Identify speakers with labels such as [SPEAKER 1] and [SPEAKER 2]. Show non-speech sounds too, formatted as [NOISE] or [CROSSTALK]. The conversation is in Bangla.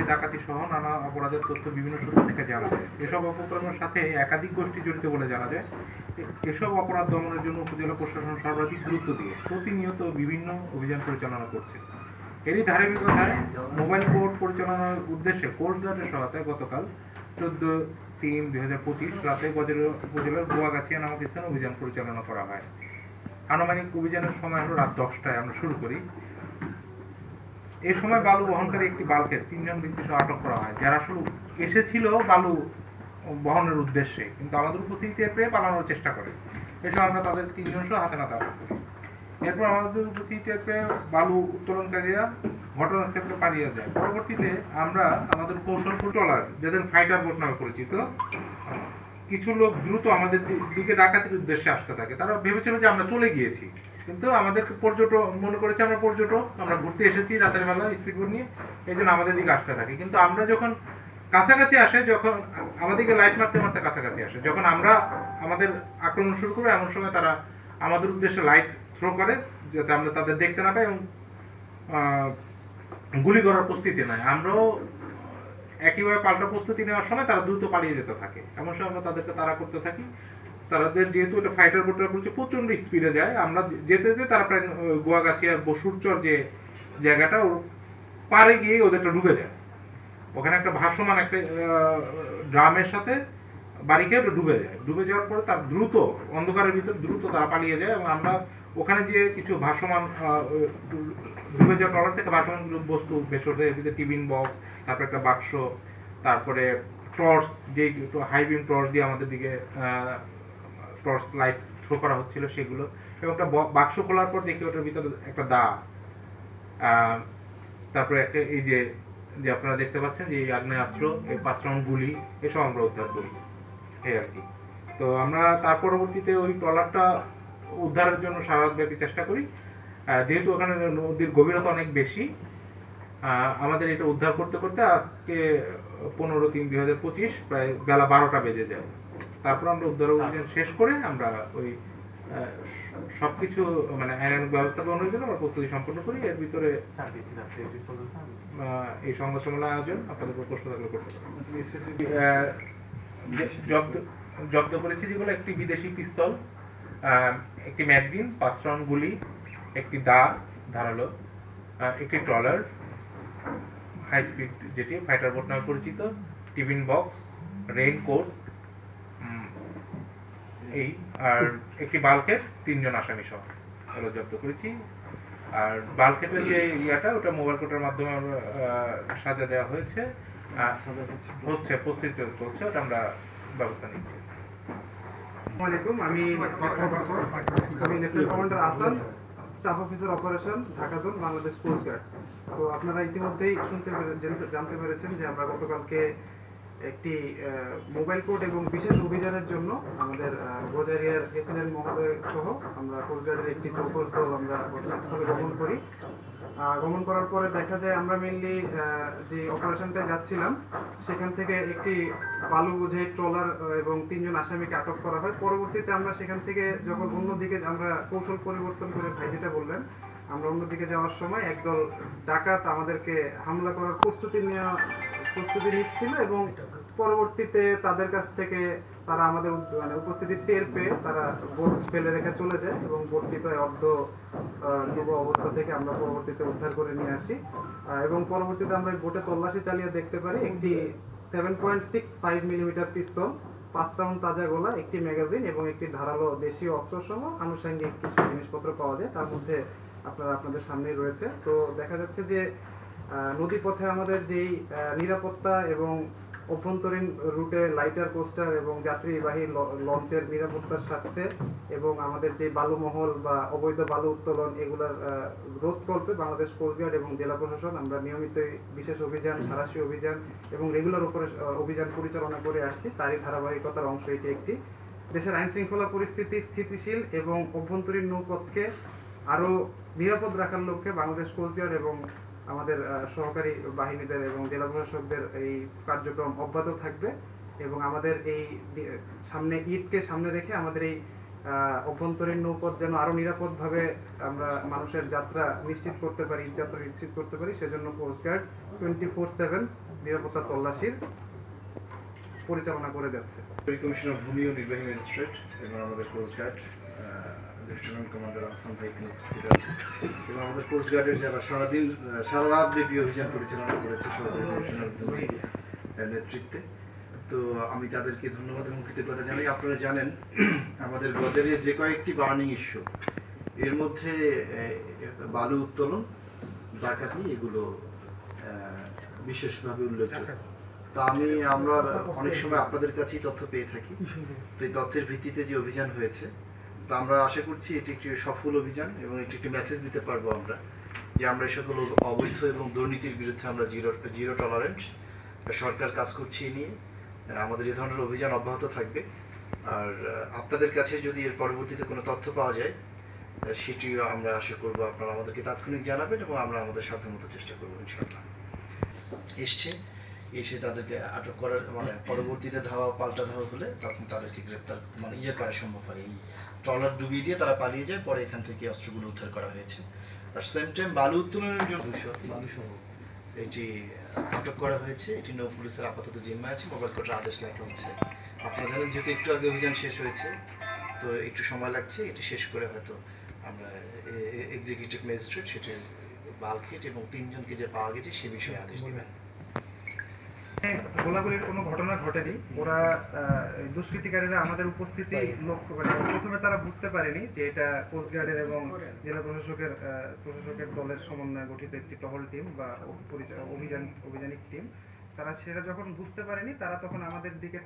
[SPEAKER 1] লুটপাটি ডাকাতি সহ নানা অপরাধের তথ্য বিভিন্ন সূত্র থেকে জানা যায়। এসব অপকর্মের সাথে একাধিক গোষ্ঠী জড়িত বলে জানা যায়। এসব অপরাধ দমনের জন্য উপজেলা প্রশাসন সর্বাধিক গুরুত্ব দিয়ে প্রতিনিয়ত বিভিন্ন অভিযান পরিচালনা করছে। এরই ধারাবাহিকতায় মোবাইল কোর্ট পরিচালনার উদ্দেশ্যে কোর্ট গার্ডের সহায়তায় গতকাল চোদ্দ তিন দুই হাজার পঁচিশ রাতে উপজেলার গোয়াগাছিয়া নামক স্থানে অভিযান পরিচালনা করা হয়। আনুমানিক অভিযানের সময় হলো রাত দশটায়। আমরা শুরু করি। এই সময় বালু বহনকারী একটি বালকে তিনজন ব্যক্তি সহ আটক করা হয়, যারা আসলে এসেছিল বালু বহনের উদ্দেশ্যে, কিন্তু আমাদের উপস্থিতিতে পেয়ে পালানোর চেষ্টা করে। এসব আমরা তাদের তিনজন সহ হাতে নাতে আটক করি। এরপর আমাদের উপস্থিতিতে পেয়ে বালু উত্তোলনকারীরা ঘটনাস্থল থেকে পালিয়ে যায়। পরবর্তীতে আমরা আমাদের কৌশল ট্রলার যাদের ফাইটার বোট নামে পরিচিত কিছু লোক দ্রুত আমাদের দিকে ডাকাতির উদ্দেশ্যে আসতে থাকে। তারা ভেবেছিল যে আমরা চলে গিয়েছি। কিন্তু আমাদের পর্যটক মনে করেছে আমরা পর্যটক, আমরা ঘুরতে এসেছি রাতের বেলা স্পিড বোট নিয়ে, এই জন্য আমাদের দিকে আসতে থাকে। কিন্তু আমরা যখন কাছাকাছি আসে, যখন আমাদেরকে লাইট মারতে মারতে কাছাকাছি আসে, যখন আমরা আমাদের আক্রমণ শুরু করব, এমন সময় তারা আমাদের উদ্দেশ্যে লাইট থ্রো করে, যাতে আমরা তাদের দেখতে না পাই এবং গুলি করার প্রস্তুতি নেয়। আমরাও একইভাবে পাল্টা প্রস্তুতি নেওয়ার সময় তারা দ্রুত পালিয়ে যেতে থাকে। এমন সময় আমরা তাদেরকে তাড়া করতে থাকি। তাদের যেহেতু এটা ফাইটার বোটার করছে প্রচণ্ড স্পিডে যায়। আমরা যেতে যেতে তারা প্রায় আহ, গোয়াগাছিয়ার বসুরচর যে জায়গাটা ওর পারে গিয়ে ওদেরটা ডুবে যায়। ওখানে একটা ভাসমান একটা ড্রামের সাথে ওটা ডুবে যায়। ডুবে যাওয়ার পরে তার দ্রুত অন্ধকারের ভিতর দ্রুত তারা পালিয়ে যায় এবং আমরা ওখানে যে কিছু ভাসমান ডুবে যাওয়া ট্রলার থেকে ভাসমান বস্তু, ভিতরে টিফিন বক্স, তারপরে একটা বাক্স, তারপরে টর্চ, যে হাই বিম টর্চ দিয়ে আমাদের দিকে টর্চ লাইট থ্রো করা হচ্ছিল সেগুলো, এবং একটা বাক্স খোলার পর দেখি ওটার ভিতরে একটা দা তারপরে একটা এই যে যে আপনারা দেখতে পাচ্ছেন যে এই আগ্নেয়াস্ত্র, এই পাঁচ রাউন্ড গুলি এসব আমরা উদ্ধার করি এই আর কি। তো আমরা তার পরবর্তীতে ওই ট্রলারটা উদ্ধারের জন্য সারা রাতব্যাপী চেষ্টা করি। যেহেতু ওখানে নদীর গভীরতা অনেক বেশি আহ, আমাদের এটা উদ্ধার করতে করতে আজকে পনেরো তিন দুই হাজার পঁচিশ প্রায় বেলা বারোটা বেজে যায়। তারপর আমরা উদ্ধার অভিযান শেষ করে আমরা ওই আহ, সব কিছু মানে আইনানুক ব্যবস্থা গ্রহণের জন্য আমরা প্রস্তুতি সম্পন্ন করি। এর ভিতরে এই সংবাদ সম্মেলন আয়োজন আপনাদের উপর প্রশ্ন থাকলে করতে জব্দ জব্দ করেছি যেগুলো একটি বিদেশি পিস্তল একটি ম্যাগজিন পাঁচ রাউন্ড গুলি একটি দা ধারালো একটি ট্রলার হাই স্পিড যেটি ফাইটার বোট নামে পরিচিত টিফিন বক্স রেইনকোট এই আর একটি বাল্কের তিনজন আসামি সহ এগুলো জব্দ করেছি। আর বাল্কেটের যে ইয়াটা ওটা মোবাইল কোর্টের মাধ্যমে আমরা, সাজা দেওয়া হয়েছে। হচ্ছে প্রস্তুতি চলছে ওটা আমরা ব্যবস্থা নিচ্ছি।
[SPEAKER 2] ইতিমধ্যেই শুনতে জানতে- পেরেছেন যে আমরা গতকালকে একটি মোবাইল কোড এবং বিশেষ অভিযানের জন্য আমাদের গোজারিয়ার এসএনএল মহোদয় সহ আমরা কোস্ট গার্ডের একটি চৌকস দল আমরা ঘটনাস্থলে গমন করি। গমন করার পরে দেখা যায় আমরা মেনলি যে অপারেশনটা যাচ্ছিলাম, সেখান থেকে একটি বালু বোঝাই ট্রলার এবং তিনজন আসামিকে আটক করা হয়। পরবর্তীতে আমরা সেখান থেকে যখন অন্যদিকে আমরা কৌশল পরিবর্তন করে ভাই যেটা বললেন, আমরা অন্যদিকে যাওয়ার সময় একদল ডাকাত আমাদেরকে হামলা করার প্রস্তুতি নেওয়া, প্রস্তুতি নিচ্ছিল এবং পরবর্তীতে তাদের কাছ থেকে তারা আমাদের মানে উপস্থিতি টের পেয়ে তারা বোট ফেলে রেখে চলে যায় এবং বোটটি প্রায় অর্ধ ডুবো অবস্থা থেকে আমরা পরবর্তীতে উদ্ধার করে নিয়ে আসি। এবং পরবর্তীতে আমরা বোটে তল্লাশি চালিয়ে দেখতে পারি একটি seven point six five millimetre pistol পাঁচ রাউন্ড তাজা গোলা, একটি ম্যাগাজিন এবং একটি ধারালো দেশীয় অস্ত্র সহ আনুষঙ্গিক কিছু জিনিসপত্র পাওয়া যায়, তার মধ্যে আপনারা আপনাদের সামনেই রয়েছে। তো দেখা যাচ্ছে যে নদীপথে আমাদের যেই নিরাপত্তা এবং অভ্যন্তরীণ রুটে লাইটার কোস্টার এবং যাত্রীবাহী লঞ্চের নিরাপত্তার স্বার্থে এবং আমাদের যে বালুমহল বা অবৈধ বালু উত্তোলন এগুলার রোধকল্পে বাংলাদেশ কোস্টগার্ড এবং জেলা প্রশাসন আমরা নিয়মিতই বিশেষ অভিযান, সারাশি অভিযান এবং রেগুলার উপরে অভিযান পরিচালনা করে আসছি। তারই ধারাবাহিকতার অংশ এটি একটি। দেশের আইন শৃঙ্খলা পরিস্থিতি স্থিতিশীল এবং অভ্যন্তরীণ নৌপথকে আরও নিরাপদ রাখার লক্ষ্যে বাংলাদেশ কোস্টগার্ড এবং আমাদের সহকারী বাহিনীদের এবং জেলা প্রশাসকদের এই কার্যক্রম অব্যাহত থাকবে এবং আমাদের এই সামনে, ঈদকে সামনে রেখে আমাদের এই অভ্যন্তরীণ নৌপথ যেন আরও নিরাপদভাবে আমরা মানুষের যাত্রা নিশ্চিত করতে পারি যাত্রা নিশ্চিত করতে পারি, সেজন্য কোস্টগার্ড টোয়েন্টি ফোর সেভেন নিরাপত্তা তল্লাশির পরিচালনা করে যাচ্ছে।
[SPEAKER 3] কমিশনার ভূমি ও নির্বাহী ম্যাজিস্ট্রেট এবং আমাদের coast guard lieutenant commander Ahsan ভাই উপস্থিত এবং আমাদের কোস্ট গার্ডের যারা সারাদিন সারা রাত ব্যাপী অভিযান পরিচালনা করেছে সরকারি কমিশনার ভূমি নেতৃত্বে। তো আমি তাদেরকে ধন্যবাদ এবং কৃতজ্ঞতা জানাই। আপনারা জানেন [CLEARS THROAT] আমাদের বাজারে যে কয়েকটি বার্নিং ইস্যু এর মধ্যে বালু উত্তোলন ডাকাতি এগুলো বিশেষভাবে উল্লেখযোগ্য। তা আমি, আমরা অনেক সময় আপনাদের কাছেই তথ্য পেয়ে থাকি। তো এই তথ্যের ভিত্তিতে যে অভিযান হয়েছে, তো আমরা আশা করছি এটি একটি সফল অভিযান এবং এটি একটি মেসেজ দিতে পারব আমরা যে আমরা এই সকল অবৈধ এবং দুর্নীতির বিরুদ্ধে আমরা জিরো জিরো টলারেন্ট সরকার কাজ করছে নিয়ে। আমাদের এই ধরনের অভিযান অব্যাহত থাকবে। আর আপনাদের কাছে যদি এর পরবর্তীতে কোনো তথ্য পাওয়া যায় সেটিও আমরা আশা করব আপনারা আমাদেরকে তাৎক্ষণিক জানাবেন এবং আমরা আমাদের সাধ্যমতো চেষ্টা করব ইনশাআল্লাহ। এসছে। এসে তাদেরকে আটক করার মানে পরবর্তীতে ধাওয়া, পাল্টা ধাওয়া হলে তখন তাদেরকে গ্রেপ্তার মানে ইয়ে করা সম্ভব হয়। এই ট্রলার ডুবিয়ে দিয়ে তারা পালিয়ে যায়, পরে এখান থেকে অস্ত্রগুলো উদ্ধার করা হয়েছে। আর সেম টাইম বালু উত্তোলনের জন্য দুশো এটি আটক করা হয়েছে। এটি নৌ পুলিশের আপাতত জিম্মা আছে, মোবাইল কোর্টের আদেশ লেখা হচ্ছে। আপনারা জানেন যেহেতু একটু আগে অভিযান শেষ হয়েছে, তো একটু সময় লাগছে, এটি শেষ করে হয়তো আমরা এক্সিকিউটিভ ম্যাজিস্ট্রেট সেটির বালখেট এবং তিনজনকে যে পাওয়া গেছে, সে বিষয়ে আদেশ দেবেন।
[SPEAKER 2] গোলাগুলির কোনো ঘটনা ঘটেনি। ওরা দুষ্কৃতিকারীরা আমাদের উপস্থিতি লক্ষ্য করে। প্রথমে তারা বুঝতে পারেনি যে এটা কোস্টগার্ডের এবং জেলা প্রশাসকের প্রশাসকের দলের সমন্বয়ে গঠিত একটি টহল টিম বা অভিযান, অভিযানিক টিম। তারা সেটা যখন বুঝতে পারেনি, তারা তখন আমাদের দিকে